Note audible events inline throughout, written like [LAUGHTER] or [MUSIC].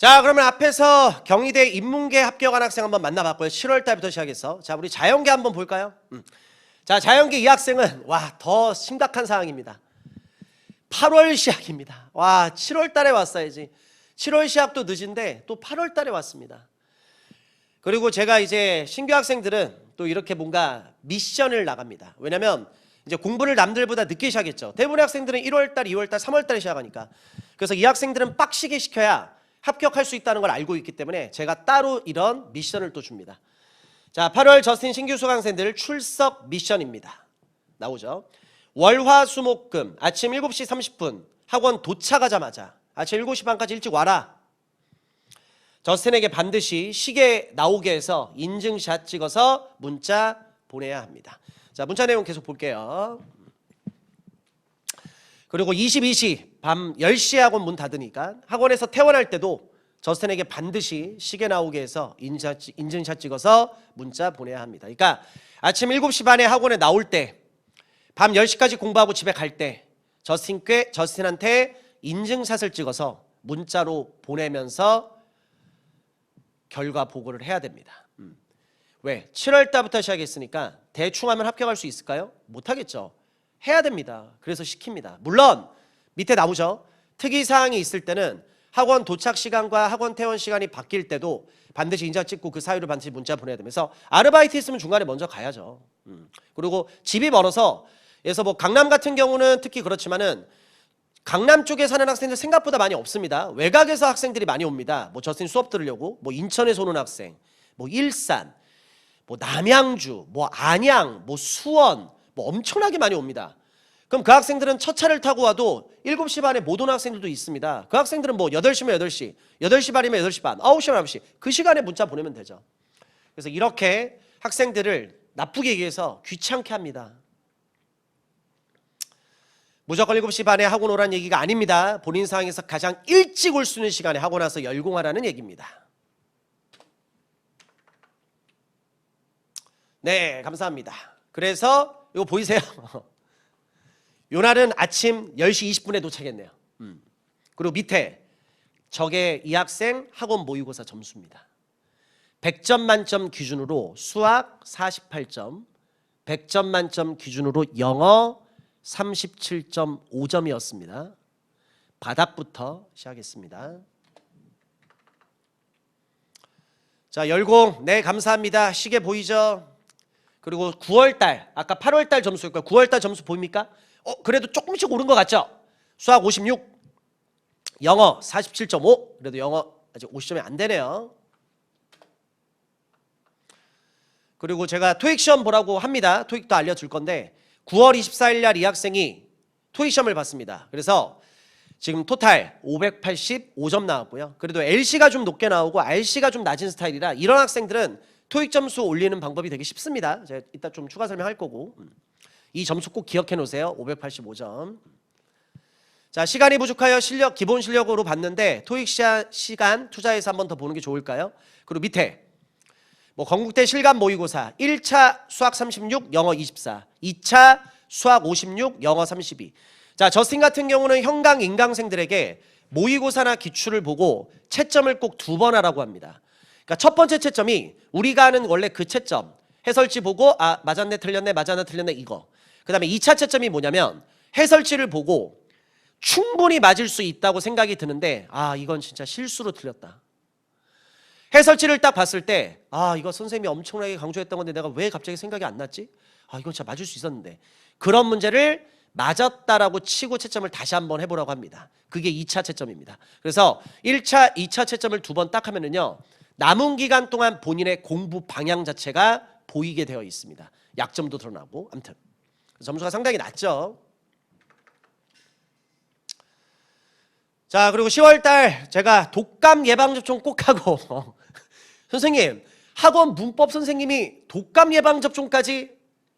자, 그러면 앞에서 경희대 인문계 합격한 학생 한번 만나봤고요. 7월 달부터 시작해서. 자, 우리 자연계 한번 볼까요? 음. 자, 자연계 이 학생은 와, 더 심각한 상황입니다. 8월 시작입니다. 와, 7월 달에 왔어야지. 7월 시작도 늦은데 또 8월 달에 왔습니다. 그리고 제가 이제 신규 학생들은 또 이렇게 뭔가 미션을 나갑니다. 왜냐면 이제 공부를 남들보다 늦게 시작했죠. 대부분의 학생들은 1월 달, 2월 달, 3월 달에 시작하니까. 그래서 이 학생들은 빡시게 시켜야 합격할 수 있다는 걸 알고 있기 때문에 제가 따로 이런 미션을 또 줍니다. 자, 8월 저스틴 신규 수강생들 출석 미션입니다. 나오죠. 월화 수목금 아침 7시 30분 학원 도착하자마자 아침 7시 반까지 일찍 와라. 저스틴에게 반드시 시계 나오게 해서 인증샷 찍어서 문자 보내야 합니다. 자, 문자 내용 계속 볼게요. 그리고 22시 밤 10시에 학원 문 닫으니까 학원에서 퇴원할 때도 저스틴에게 반드시 시계 나오게 해서 인증샷, 찍어서 문자 보내야 합니다. 그러니까 아침 7시 반에 학원에 나올 때 밤 10시까지 공부하고 집에 갈 때 저스틴께 저스틴한테 인증샷을 찍어서 문자로 보내면서 결과 보고를 해야 됩니다. 음. 왜? 7월 달부터 시작했으니까 대충 하면 합격할 수 있을까요? 못 하겠죠. 해야 됩니다. 그래서 시킵니다. 물론 밑에 나오죠. 특이 사항이 있을 때는 학원 도착 시간과 학원 퇴원 시간이 바뀔 때도 반드시 인자 찍고 그 사유를 반드시 문자 보내야 되면서 아르바이트 있으면 중간에 먼저 가야죠. 음. 그리고 집이 멀어서 그래서 뭐 강남 같은 경우는 특히 그렇지만은 강남 쪽에 사는 학생들 생각보다 많이 없습니다. 외곽에서 학생들이 많이 옵니다. 뭐 저스틴 수업 들으려고 뭐 인천에서 오는 학생, 뭐 일산, 뭐 남양주, 뭐 안양, 뭐 수원, 뭐 엄청나게 많이 옵니다. 그럼 그 학생들은 첫 차를 타고 와도 7시 반에 못 오는 학생들도 있습니다. 그 학생들은 뭐 8시면 8시, 8시 반이면 8시 반, 9시면 9시 그 시간에 문자 보내면 되죠. 그래서 이렇게 학생들을 나쁘게 얘기해서 귀찮게 합니다. 무조건 7시 반에 학원 오라는 얘기가 아닙니다. 본인 상황에서 가장 일찍 올 수 있는 시간에 학원 와서 열공하라는 얘기입니다. 네, 감사합니다. 그래서 이거 보이세요? [LAUGHS] 요 날은 아침 10시 20분에 도착했네요. 음. 그리고 밑에 저게 이 학생 학원 모의고사 점수입니다. 100점 만점 기준으로 수학 48점, 100점 만점 기준으로 영어 37.5점이었습니다. 바닥부터 시작했습니다. 자, 열공. 네, 감사합니다. 시계 보이죠? 그리고 9월 달, 아까 8월 달 점수였고요. 9월 달 점수 보입니까? 어, 그래도 조금씩 오른 것 같죠? 수학 56, 영어 47.5. 그래도 영어 아직 50점이 안 되네요. 그리고 제가 토익 시험 보라고 합니다. 토익도 알려줄 건데 9월 24일 날 이 학생이 토익 시험을 봤습니다. 그래서 지금 토탈 585점 나왔고요. 그래도 LC가 좀 높게 나오고 RC가 좀 낮은 스타일이라 이런 학생들은 토익 점수 올리는 방법이 되게 쉽습니다. 제가 이따 좀 추가 설명할 거고 음. 이 점수 꼭 기억해 놓으세요. 585점. 자 시간이 부족하여 실력 기본 실력으로 봤는데 토익 시간, 투자해서 한 번 더 보는 게 좋을까요? 그리고 밑에 뭐 건국대 실감 모의고사 1차 수학 36 영어 24 2차 수학 56 영어 32 자, 저스틴 같은 경우는 형강 인강생들에게 모의고사나 기출을 보고 채점을 꼭 두 번 하라고 합니다. 그러니까 첫 번째 채점이 우리가 아는 원래 그 채점 해설지 보고 아 맞았네 틀렸네 맞았네 틀렸네 이거 그 다음에 2차 채점이 뭐냐면 해설지를 보고 충분히 맞을 수 있다고 생각이 드는데 아 이건 진짜 실수로 틀렸다. 해설지를 딱 봤을 때 아 이거 선생님이 엄청나게 강조했던 건데 내가 왜 갑자기 생각이 안 났지? 아 이건 진짜 맞을 수 있었는데 그런 문제를 맞았다라고 치고 채점을 다시 한번 해보라고 합니다. 그게 2차 채점입니다. 그래서 1차, 2차 채점을 두 번 딱 하면은요 남은 기간 동안 본인의 공부 방향 자체가 보이게 되어 있습니다. 약점도 드러나고 아무튼 점수가 상당히 낮죠. 자 그리고 10월달 제가 독감 예방 접종 꼭 하고 [LAUGHS] 선생님 학원 문법 선생님이 독감 예방 접종까지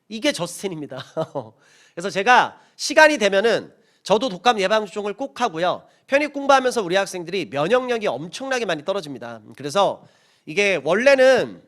이게 저스틴입니다. [LAUGHS] 그래서 제가 시간이 되면은 저도 독감 예방 접종을 꼭 하고요. 편입 공부하면서 우리 학생들이 면역력이 엄청나게 많이 떨어집니다. 그래서 이게 원래는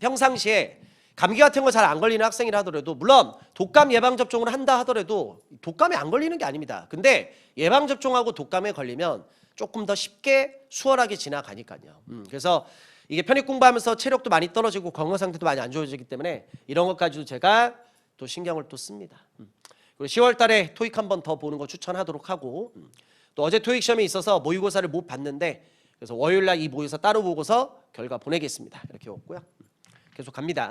평상시에 감기 같은 거 잘 안 걸리는 학생이라 하더라도 물론 독감 예방 접종을 한다 하더라도 독감에 안 걸리는 게 아닙니다. 근데 예방 접종하고 독감에 걸리면 조금 더 쉽게 수월하게 지나가니까요. 음, 그래서 이게 편입 공부하면서 체력도 많이 떨어지고 건강 상태도 많이 안 좋아지기 때문에 이런 것까지도 제가 또 신경을 또 씁니다. 음. 그리고 10월 달에 토익 한 번 더 보는 거 추천하도록 하고 음. 또 어제 토익 시험이 있어서 모의고사를 못 봤는데 그래서 월요일 날 이 모의고사 따로 보고서 결과 보내겠습니다. 이렇게 왔고요. 음. 계속 갑니다.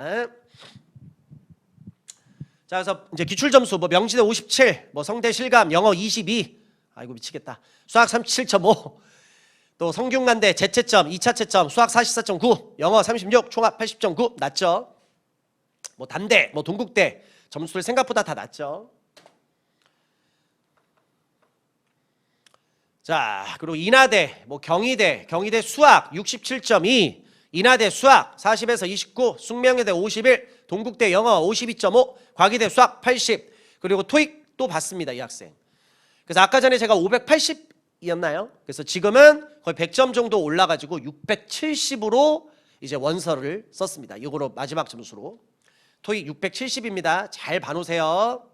자, 그래서 이제 기출 점수 뭐 명지대 57, 뭐 성대 실감, 영어 22. 아이고 미치겠다. 수학 37.5. 또 성균관대 재채점, 2차 채점, 수학 44.9, 영어 36, 총합 80.9 낮죠. 뭐 단대, 뭐 동국대 점수들 생각보다 다 낮죠. 자, 그리고 인하대, 뭐 경희대, 경희대 수학 67.2, 인하대 수학 40에서 29, 숙명여대 51, 동국대 영어 52.5, 과기대 수학 80, 그리고 토익 또 봤습니다, 이 학생. 그래서 아까 전에 제가 580이었나요? 그래서 지금은 거의 100점 정도 올라가지고 670으로 이제 원서를 썼습니다. 이거로 마지막 점수로. 토익 670입니다. 잘 봐놓으세요.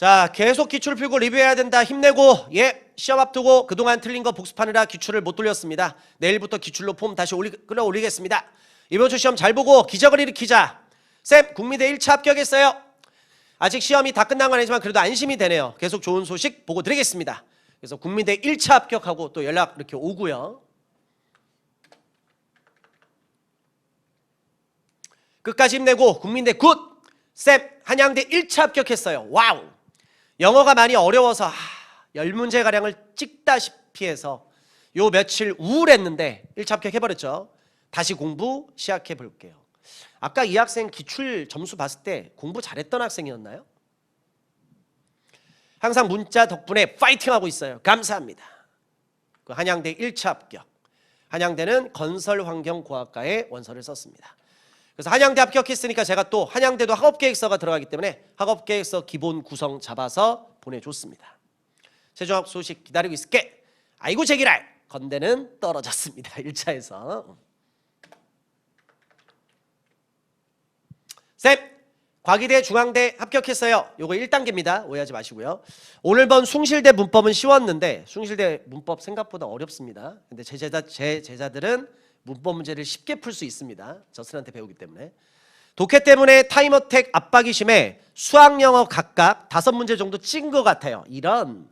자, 계속 기출 풀고 리뷰해야 된다. 힘내고, 예, 시험 앞두고 그동안 틀린 거 복습하느라 기출을 못 돌렸습니다. 내일부터 기출로 폼 다시 올리, 끌어올리겠습니다. 이번 주 시험 잘 보고 기적을 일으키자. 쌤, 국민대 1차 합격했어요. 아직 시험이 다 끝난 건 아니지만 그래도 안심이 되네요. 계속 좋은 소식 보고 드리겠습니다. 그래서 국민대 1차 합격하고 또 연락 이렇게 오고요. 끝까지 힘내고 국민대 굿! 쌤, 한양대 1차 합격했어요. 와우! 영어가 많이 어려워서 아, 열 문제 가량을 찍다시피 해서 요 며칠 우울했는데 1차 합격해버렸죠. 다시 공부 시작해 볼게요. 아까 이 학생 기출 점수 봤을 때 공부 잘했던 학생이었나요? 항상 문자 덕분에 파이팅하고 있어요. 감사합니다. 그 한양대 1차 합격. 한양대는 건설환경공학과에 원서를 썼습니다. 그래서 한양대 합격했으니까 제가 또 한양대도 학업계획서가 들어가기 때문에 학업계획서 기본 구성 잡아서 보내줬습니다. 최종 합 소식 기다리고 있을게. 아이고 제기랄. 건대는 떨어졌습니다. [LAUGHS] 1차에서. 쌤, 과기대 중앙대 합격했어요. 요거 1단계입니다. 오해하지 마시고요. 오늘 본 숭실대 문법은 쉬웠는데 숭실대 문법 생각보다 어렵습니다. 근데 제 제자 제 제자들은 문법 문제를 쉽게 풀 수 있습니다. 저스한테 배우기 때문에. 독해 때문에 타임어택 압박이 심해 수학 영어 각각 다섯 문제 정도 찐것 같아요. 이런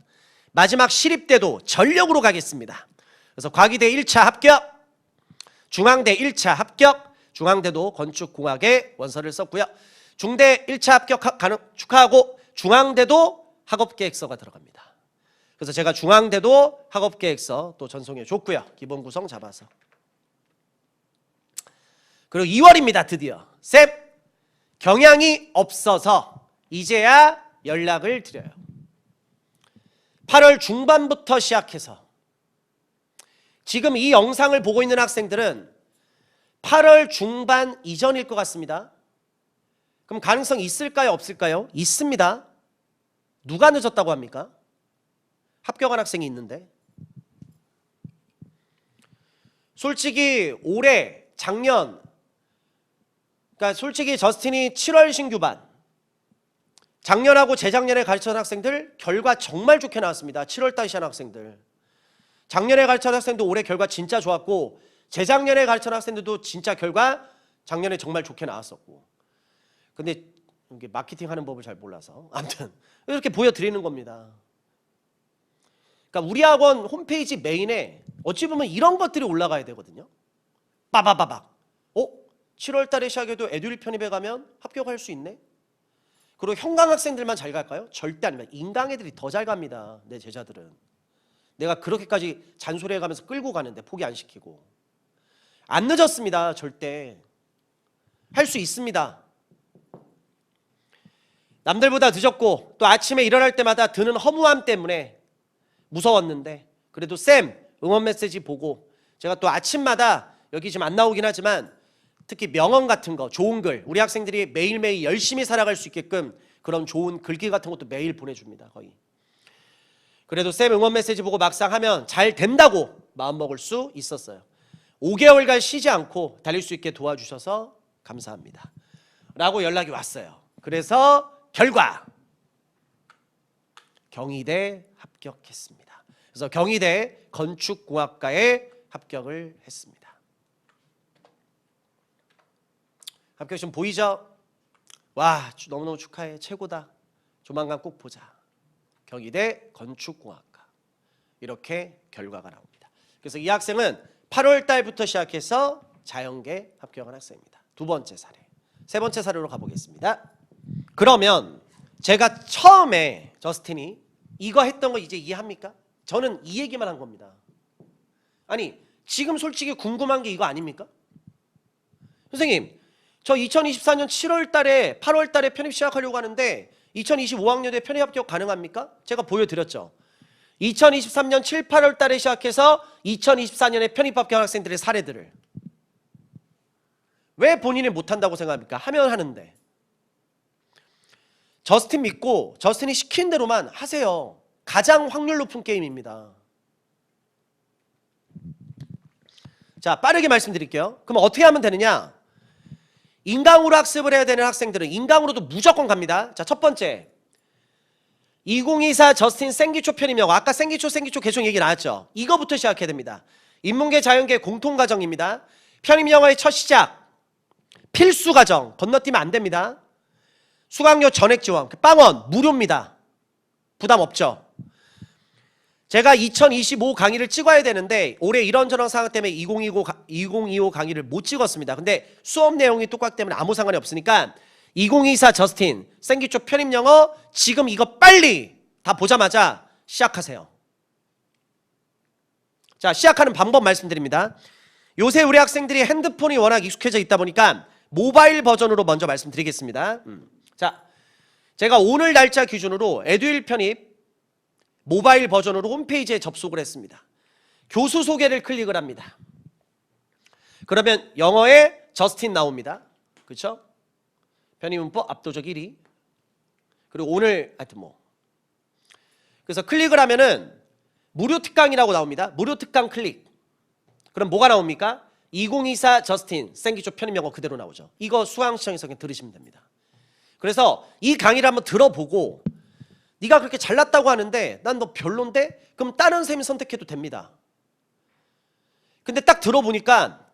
마지막 시립 때도 전력으로 가겠습니다. 그래서 과기대 1차 합격, 중앙대 1차 합격, 중앙대도 건축공학에 원서를 썼고요. 중대 1차 합격 하- 가능 축하하고 중앙대도 학업계획서가 들어갑니다. 그래서 제가 중앙대도 학업계획서 또 전송해 줬고요. 기본 구성 잡아서. 그리고 2월입니다. 드디어. 쌤, 경향이 없어서 이제야 연락을 드려요. 8월 중반부터 시작해서 지금 이 영상을 보고 있는 학생들은 8월 중반 이전일 것 같습니다. 그럼 가능성 있을까요? 없을까요? 있습니다. 누가 늦었다고 합니까? 합격한 학생이 있는데. 솔직히 올해, 작년, 그러니까 솔직히 저스틴이 7월 신규반, 작년하고 재작년에 가르쳤던 학생들 결과 정말 좋게 나왔습니다. 7월 달 시한 학생들. 작년에 가르쳤던 학생도 올해 결과 진짜 좋았고 재작년에 가르쳤던 학생들도 진짜 결과 작년에 정말 좋게 나왔었고. 근데 이게 마케팅 하는 법을 잘 몰라서 [LAUGHS] 아무튼 이렇게 보여드리는 겁니다. 그러니까 우리 학원 홈페이지 메인에 어찌 보면 이런 것들이 올라가야 되거든요. 빠바바박. 어? 7월 달에 시작해도 에듀윌 편입에 가면 합격할 수 있네? 그리고 형강 학생들만 잘 갈까요? 절대 아닙니다. 인강 애들이 더 잘 갑니다. 내 제자들은. 내가 그렇게까지 잔소리해 가면서 끌고 가는데 포기 안 시키고. 안 늦었습니다. 절대. 할 수 있습니다. 남들보다 늦었고 또 아침에 일어날 때마다 드는 허무함 때문에 무서웠는데 그래도 쌤 응원 메시지 보고 제가 또 아침마다 여기 지금 안 나오긴 하지만 특히 명언 같은 거 좋은 글. 우리 학생들이 매일매일 열심히 살아갈 수 있게끔 그런 좋은 글귀 같은 것도 매일 보내줍니다 거의. 그래도 쌤 응원 메시지 보고 막상 하면 잘 된다고 마음먹을 수 있었어요. 5개월간 쉬지 않고 달릴 수 있게 도와주셔서 감사합니다. 라고 연락이 왔어요. 그래서 결과. 경희대 합격했습니다. 그래서 경희대 건축공학과에 합격을 했습니다. 합격 좀 보이죠? 와 주- 너무너무 축하해 최고다. 조만간 꼭 보자. 경희대 건축공학과 이렇게 결과가 나옵니다. 그래서 이 학생은 8월 달부터 시작해서 자연계 합격한 학생입니다. 두 번째 사례. 세 번째 사례로 가보겠습니다. 그러면 제가 처음에 저스틴이 이거 했던 거 이제 이해합니까? 저는 이 얘기만 한 겁니다. 아니 지금 솔직히 궁금한 게 이거 아닙니까? 선생님 저 2024년 7월 달에 8월 달에 편입 시작하려고 하는데 2025학년에 편입 합격 가능합니까? 제가 보여드렸죠. 2023년 7, 8월 달에 시작해서 2024년에 편입 합격 학생들의 사례들을 왜 본인이 못한다고 생각합니까? 하면 하는데 저스틴 믿고 저스틴이 시킨 대로만 하세요. 가장 확률 높은 게임입니다. 자, 빠르게 말씀드릴게요. 그럼 어떻게 하면 되느냐? 인강으로 학습을 해야 되는 학생들은 인강으로도 무조건 갑니다. 자, 첫 번째. 2024 저스틴 생기초 편입영 아까 생기초 생기초 계속 얘기 나왔죠. 이거부터 시작해야 됩니다. 인문계 자연계 공통 과정입니다. 편입 영어의 첫 시작. 필수 과정 건너뛰면 안 됩니다. 수강료 전액 지원 그 빵원 무료입니다. 부담 없죠. 제가 2025 강의를 찍어야 되는데 올해 이런저런 상황 때문에 2025, 가- 2025 강의를 못 찍었습니다. 근데 수업 내용이 똑같기 때문에 아무 상관이 없으니까 2024 저스틴 생기초 편입 영어 지금 이거 빨리 다 보자마자 시작하세요. 자, 시작하는 방법 말씀드립니다. 요새 우리 학생들이 핸드폰이 워낙 익숙해져 있다 보니까 모바일 버전으로 먼저 말씀드리겠습니다. 음. 자, 제가 오늘 날짜 기준으로 에듀일 편입 모바일 버전으로 홈페이지에 접속을 했습니다. 교수 소개를 클릭을 합니다. 그러면 영어에 저스틴 나옵니다. 그렇죠? 편입문법 압도적 1위. 그리고 오늘 하여튼 뭐 그래서 클릭을 하면은 무료 특강이라고 나옵니다. 무료 특강 클릭. 그럼 뭐가 나옵니까? 2024 저스틴 생기초 편입 영어 그대로 나오죠. 이거 수강 시청에서 그냥 들으시면 됩니다. 그래서 이 강의를 한번 들어보고 네가 그렇게 잘났다고 하는데 난 너 별론데? 그럼 다른 쌤이 선택해도 됩니다. 근데 딱 들어보니까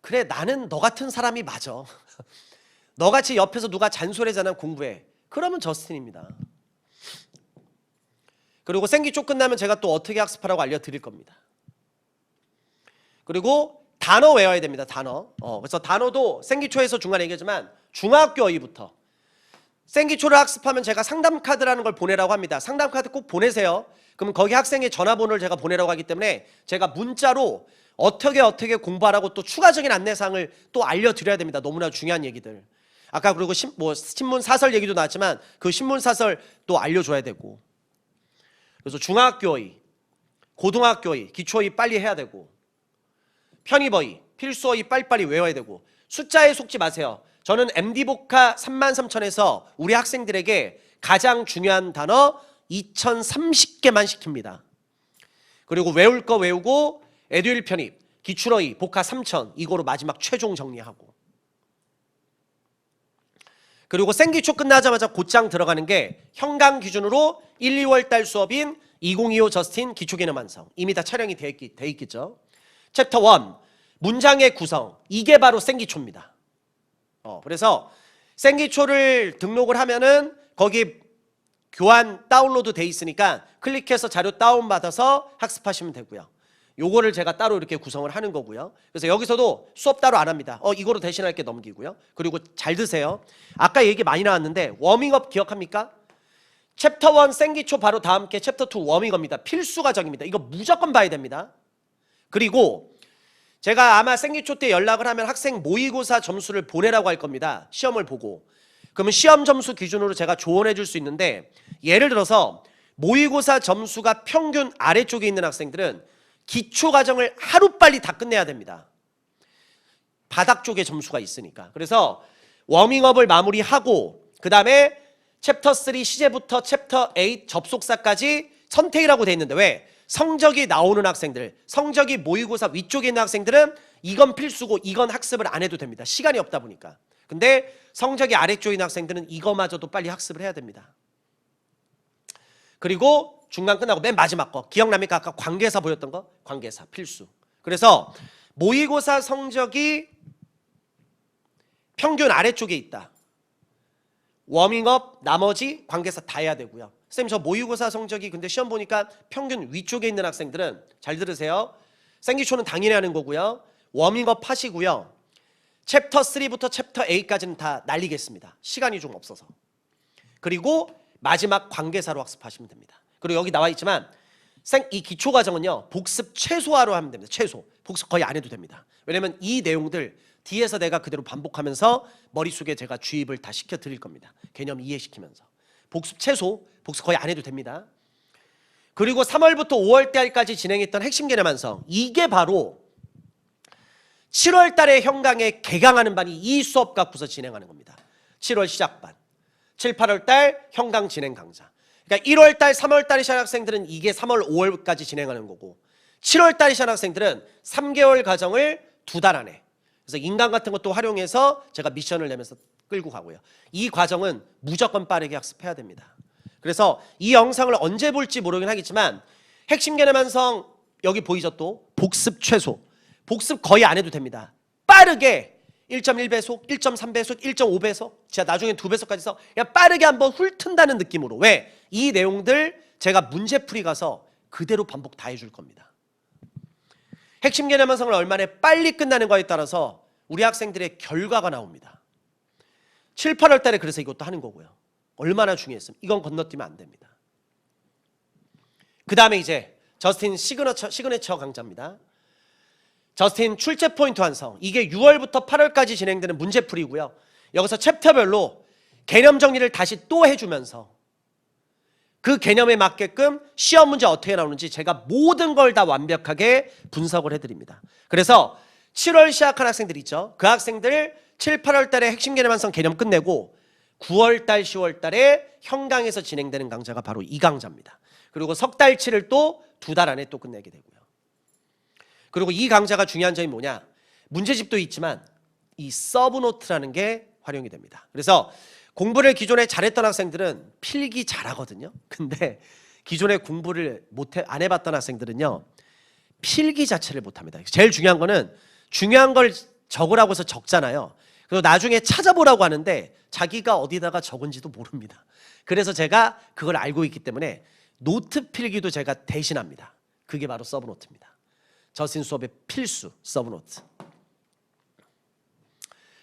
그래 나는 너 같은 사람이 맞아. [LAUGHS] 너같이 옆에서 누가 잔소리하잖아 공부해. 그러면 저스틴입니다. 그리고 생기초 끝나면 제가 또 어떻게 학습하라고 알려드릴 겁니다. 그리고 단어 외워야 됩니다. 단어. 어, 그래서 단어도 생기초에서 중간에 얘기하지만 중학교 어휘부터 생기초를 학습하면 제가 상담 카드라는 걸 보내라고 합니다. 상담 카드 꼭 보내세요. 그럼 거기 학생의 전화번호를 제가 보내라고 하기 때문에 제가 문자로 어떻게 어떻게 공부하라고 또 추가적인 안내사항을 또 알려드려야 됩니다. 너무나 중요한 얘기들. 아까 그리고 신, 뭐 신문 사설 얘기도 나왔지만 그 신문 사설 또 알려줘야 되고. 그래서 중학교의, 고등학교의, 기초의 빨리 해야 되고 편입어의, 필수어의 빨리빨리 외워야 되고 숫자에 속지 마세요. 저는 MD복화 33,000에서 우리 학생들에게 가장 중요한 단어 2030개만 시킵니다. 그리고 외울 거 외우고 에듀일 편입, 기출어의, 복화 3,000 이거로 마지막 최종 정리하고 그리고 생기초 끝나자마자 곧장 들어가는 게 현강 기준으로 1, 2월 달 수업인 2025 저스틴 기초 개념 완성. 이미 다 촬영이 돼, 있, 돼 있겠죠. 챕터 1 문장의 구성. 이게 바로 생기초입니다. 어, 그래서 생기초를 등록을 하면은 거기 교환 다운로드 돼 있으니까 클릭해서 자료 다운 받아서 학습하시면 되고요. 요거를 제가 따로 이렇게 구성을 하는 거고요. 그래서 여기서도 수업 따로 안 합니다. 어 이거로 대신할게 넘기고요. 그리고 잘 드세요. 아까 얘기 많이 나왔는데 워밍업 기억합니까? 챕터 1 생기초 바로 다음 게 챕터 2 워밍업입니다. 필수 과정입니다. 이거 무조건 봐야 됩니다. 그리고 제가 아마 생기초 때 연락을 하면 학생 모의고사 점수를 보내라고 할 겁니다. 시험을 보고. 그러면 시험 점수 기준으로 제가 조언해 줄 수 있는데 예를 들어서 모의고사 점수가 평균 아래쪽에 있는 학생들은 기초 과정을 하루빨리 다 끝내야 됩니다. 바닥 쪽에 점수가 있으니까. 그래서 워밍업을 마무리하고 그다음에 챕터 3 시제부터 챕터 8 접속사까지 선택이라고 돼 있는데 왜? 성적이 나오는 학생들, 성적이 모의고사 위쪽에 있는 학생들은 이건 필수고 이건 학습을 안 해도 됩니다. 시간이 없다 보니까. 근데 성적이 아래쪽에 있는 학생들은 이거마저도 빨리 학습을 해야 됩니다. 그리고 중간 끝나고 맨 마지막 거 기억납니까? 아까 관계사 보였던 거? 관계사 필수. 그래서 모의고사 성적이 평균 아래쪽에 있다. 워밍업 나머지 관계사 다 해야 되고요. 쌤저 모의고사 성적이 근데 시험 보니까 평균 위쪽에 있는 학생들은 잘 들으세요. 생기초는 당연히 하는 거고요. 워밍업 하시고요. 챕터 3부터 챕터 8까지는 다 날리겠습니다. 시간이 좀 없어서. 그리고 마지막 관계사로 학습하시면 됩니다. 그리고 여기 나와 있지만 생이 기초 과정은요. 복습 최소화로 하면 됩니다. 최소. 복습 거의 안 해도 됩니다. 왜냐면 이 내용들 뒤에서 내가 그대로 반복하면서 머릿속에 제가 주입을 다 시켜 드릴 겁니다. 개념 이해시키면서. 복습 최소, 복습 거의 안 해도 됩니다. 그리고 3월부터 5월 달까지 진행했던 핵심 개념 완성. 이게 바로 7월 달에 현강에 개강하는 반이 이 수업 갖고서 진행하는 겁니다. 7월 시작반. 7, 8월 달 현강 진행 강좌. 그러니까 1월 달, 3월 달에 시작 학생들은 이게 3월, 5월까지 진행하는 거고 7월 달에 시작 학생들은 3개월 과정을 두 달 안에 그래서 인강 같은 것도 활용해서 제가 미션을 내면서 끌고 가고요. 이 과정은 무조건 빠르게 학습해야 됩니다. 그래서 이 영상을 언제 볼지 모르긴 하겠지만 핵심 개념 완성 여기 보이죠 또 복습 최소 복습 거의 안 해도 됩니다. 빠르게 1.1배속, 1.3배속, 1.5배속, 제가 나중에 2배속까지 서 그냥 빠르게 한번 훑은다는 느낌으로 왜? 이 내용들 제가 문제풀이 가서 그대로 반복 다 해줄 겁니다. 핵심 개념 완성을 얼마나 빨리 끝나는 거에 따라서 우리 학생들의 결과가 나옵니다. 7, 8월 달에 그래서 이것도 하는 거고요. 얼마나 중요했으면 이건 건너뛰면 안 됩니다. 그 다음에 이제 저스틴 시그너처, 시그네처 강좌입니다. 저스틴 출제 포인트 완성. 이게 6월부터 8월까지 진행되는 문제풀이고요. 여기서 챕터별로 개념 정리를 다시 또 해주면서 그 개념에 맞게끔 시험 문제 어떻게 나오는지 제가 모든 걸 다 완벽하게 분석을 해드립니다. 그래서 7월 시작한 학생들 있죠. 그 학생들 7, 8월 달에 핵심 개념 완성 개념 끝내고 9월 달, 10월 달에 현강에서 진행되는 강좌가 바로 이 강좌입니다. 그리고 석 달치를 또 두 달 안에 또 끝내게 되고요. 그리고 이 강좌가 중요한 점이 뭐냐? 문제집도 있지만 이 서브노트라는 게 활용이 됩니다. 그래서 공부를 기존에 잘했던 학생들은 필기 잘하거든요. [LAUGHS] 근데 기존에 공부를 못해 안 해봤던 학생들은요 필기 자체를 못합니다. 제일 중요한 거는 중요한 걸 적으라고 해서 적잖아요. 그리고 나중에 찾아보라고 하는데 자기가 어디다가 적은지도 모릅니다. 그래서 제가 그걸 알고 있기 때문에 노트 필기도 제가 대신합니다. 그게 바로 서브노트입니다. 저신 수업의 필수 서브노트.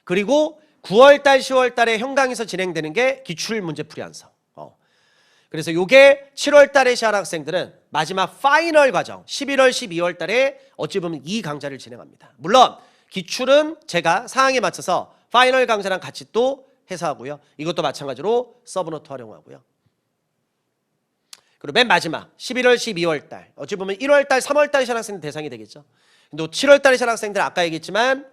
그리고 9월 달, 10월 달에 현강에서 진행되는 게 기출 문제풀이 완성. 어. 그래서 요게 7월 달에 시한 학생들은 마지막 파이널 과정 11월, 12월 달에 어찌 보면 이 강좌를 진행합니다. 물론 기출은 제가 상황에 맞춰서 파이널 강좌랑 같이 또 해서 하고요. 이것도 마찬가지로 서브노트 활용하고요. 그리고 맨 마지막 11월, 12월 달 어찌 보면 1월 달, 3월 달 시한 학생들 대상이 되겠죠. 근데 7월 달에 시한 학생들 아까 얘기했지만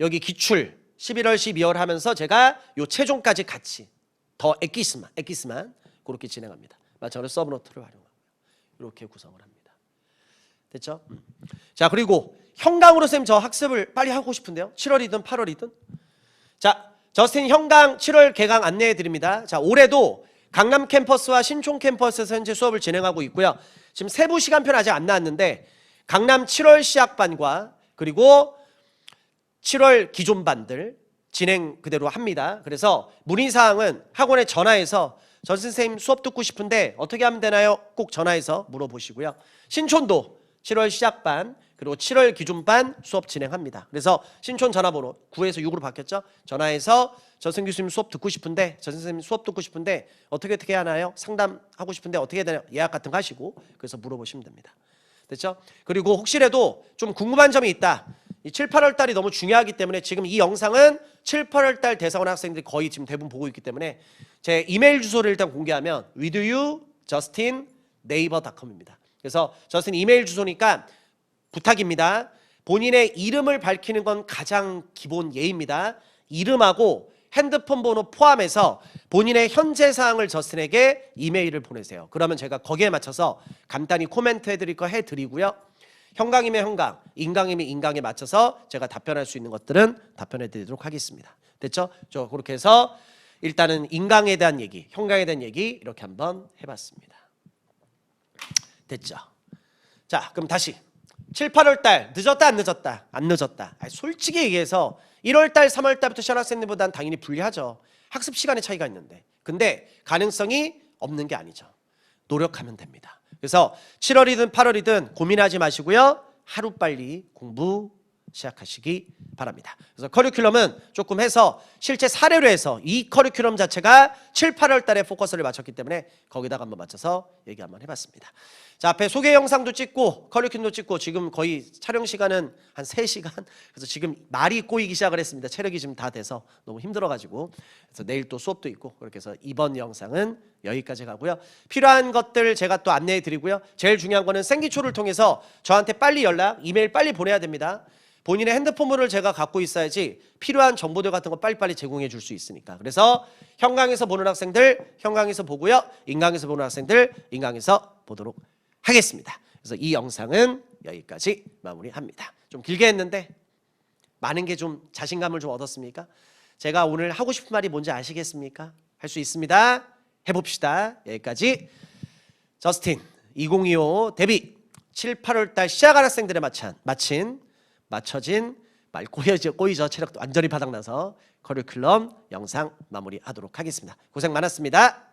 여기 기출 11월, 12월 하면서 제가 요 최종까지 같이 더 엑기스만, 엑기스만 그렇게 진행합니다. 마찬가지로 서브노트를 활용하고요. 이렇게 구성을 합니다. 됐죠? 음. 자 그리고 현강으로 쌤 저 학습을 빨리 하고 싶은데요. 7월이든 8월이든. 자 저스틴 현강 7월 개강 안내해 드립니다. 자 올해도 강남 캠퍼스와 신촌 캠퍼스에서 현재 수업을 진행하고 있고요. 지금 세부 시간표는 아직 안 나왔는데 강남 7월 시작반과 그리고 7월 기존 반들 진행 그대로 합니다. 그래서 문의 사항은 학원에 전화해서 전 선생님 수업 듣고 싶은데 어떻게 하면 되나요? 꼭 전화해서 물어보시고요. 신촌도 7월 시작반 그리고 7월 기존반 수업 진행합니다. 그래서 신촌 전화번호 9에서 6으로 바뀌었죠. 전화해서 전선 교수님 수업 듣고 싶은데 전 선생님 수업 듣고 싶은데 어떻게 어떻게 하나요? 상담하고 싶은데 어떻게 해야 되나요? 예약 같은 거 하시고 그래서 물어보시면 됩니다. 됐죠? 그리고 혹시라도 좀 궁금한 점이 있다. 이 7, 8월 달이 너무 중요하기 때문에 지금 이 영상은 7, 8월 달 대사관 학생들이 거의 지금 대부분 보고 있기 때문에 제 이메일 주소를 일단 공개하면 widyou justin naver.com입니다. 그래서 저스틴 이메일 주소니까 부탁입니다. 본인의 이름을 밝히는 건 가장 기본 예입니다. 이름하고 핸드폰 번호 포함해서 본인의 현재 사항을 저스틴에게 이메일을 보내세요. 그러면 제가 거기에 맞춰서 간단히 코멘트 해드릴 거 해드리고요. 현강이면 현강, 인강이면 인강에 맞춰서 제가 답변할 수 있는 것들은 답변해 드리도록 하겠습니다. 됐죠? 저 그렇게 해서 일단은 인강에 대한 얘기, 형강에 대한 얘기 이렇게 한번 해봤습니다. 됐죠? 자, 그럼 다시 7, 8월 달 늦었다 안 늦었다 안 늦었다. 아니, 솔직히 얘기해서 1월 달, 3월 달부터 시험 학생들보다는 당연히 불리하죠. 학습 시간의 차이가 있는데. 근데 가능성이 없는 게 아니죠. 노력하면 됩니다. 그래서 7월이든 8월이든 고민하지 마시고요. 하루 빨리 공부 시작하시기 바랍니다. 그래서 커리큘럼은 조금 해서 실제 사례로 해서 이 커리큘럼 자체가 7, 8월 달에 포커스를 맞췄기 때문에 거기다가 한번 맞춰서 얘기 한번 해봤습니다. 자, 앞에 소개 영상도 찍고 커리큘럼도 찍고 지금 거의 촬영 시간은 한 3시간. 그래서 지금 말이 꼬이기 시작을 했습니다. 체력이 지금 다 돼서 너무 힘들어가지고. 그래서 내일 또 수업도 있고 그렇게 해서 이번 영상은 여기까지 가고요. 필요한 것들 제가 또 안내해 드리고요. 제일 중요한 거는 생기초를 통해서 저한테 빨리 연락, 이메일 빨리 보내야 됩니다. 본인의 핸드폰을 제가 갖고 있어야지 필요한 정보들 같은 거 빨리빨리 제공해 줄 수 있으니까. 그래서 형강에서 보는 학생들 형강에서 보고요. 인강에서 보는 학생들 인강에서 보도록 하겠습니다. 그래서 이 영상은 여기까지 마무리합니다. 좀 길게 했는데 많은 게 좀 자신감을 좀 얻었습니까? 제가 오늘 하고 싶은 말이 뭔지 아시겠습니까? 할 수 있습니다. 해봅시다. 여기까지 저스틴 2025 데뷔 7, 8월 달 시작한 학생들의 마찬, 마친 맞춰진 말 꼬이죠 꼬이죠 체력도 완전히 바닥나서 커리큘럼 영상 마무리하도록 하겠습니다. 고생 많았습니다.